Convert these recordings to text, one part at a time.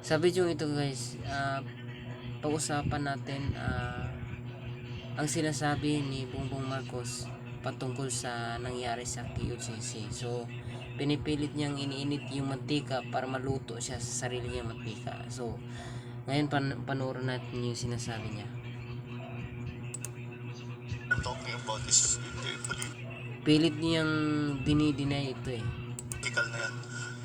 Sa video ito guys, ah, pag-usapan natin ah, ang sinasabi ni Bongbong Marcos patungkol sa nangyari sa QCC. So, pinipilit niyang iniinit yung mantika para maluto siya sa sarili niyang mantika. So, ngayon pan panoorin natin yung sinasabi niya. I'm talking about is hindi Pilit niyang dinideny ito eh. na yan.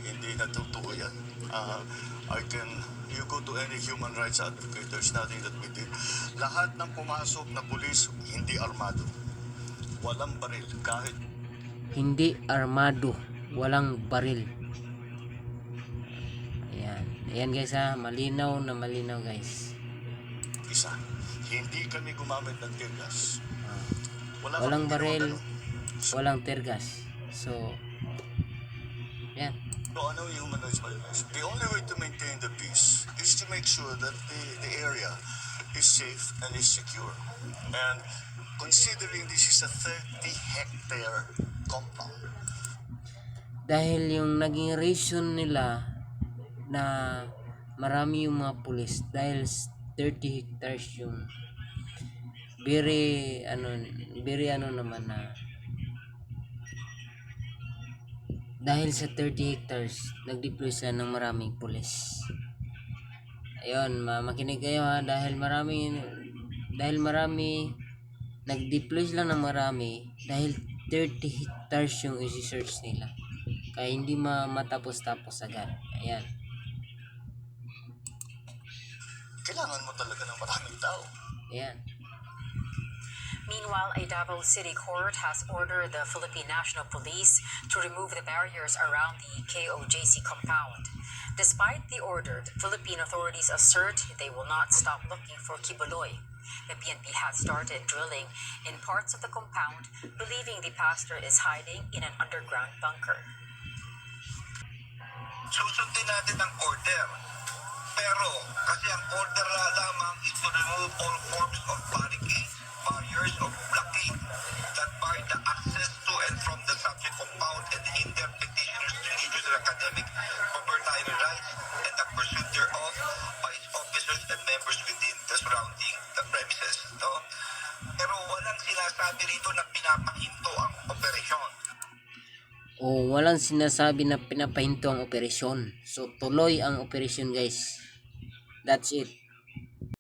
Hindi na totoo yan. Ah, I can, you go to any human rights advocate, there's nothing that we did. Lahat ng pumasok na pulis, hindi armado. Walang baril. Kahit Hindi armado, walang baril. Ayan. Ayan guys ha, malinaw na malinaw guys. isa. Hindi kami gumamit ng tear gas. Ah. Wala Walang baril, walang tergas. So, yan. No, ano yung human rights violation? The only way to maintain the peace is to make sure that the, the area is safe and is secure. And considering this is a 30 hectare compound, Dahil yung naging reason nila na marami yung mga pulis dahil s- 30 hectares yung very ano very ano naman na dahil sa 30 hectares nag-deploy sila ng maraming pulis. Ayun ma makinig kayo ha? Dahil marami dahil marami nag-deploy sila ng marami dahil 30 hectares yung isi-search nila. Kaya hindi ma matapos-tapos agad. Ayan. Kailangan mo talaga ng maraming tao. ayan Meanwhile, a Davao City Court has ordered the Philippine National Police to remove the barriers around the KOJC compound. Despite the order, Philippine authorities assert they will not stop looking for Kibuloy. The PNP has started drilling in parts of the compound, believing the pastor is hiding in an underground bunker. susundin natin ang order. Pero, kasi ang order na lamang is to remove all surrounding the premises. No? Pero walang sinasabi rito na pinapahinto ang operasyon. o walang sinasabi na pinapahinto ang operasyon so tuloy ang operasyon guys that's it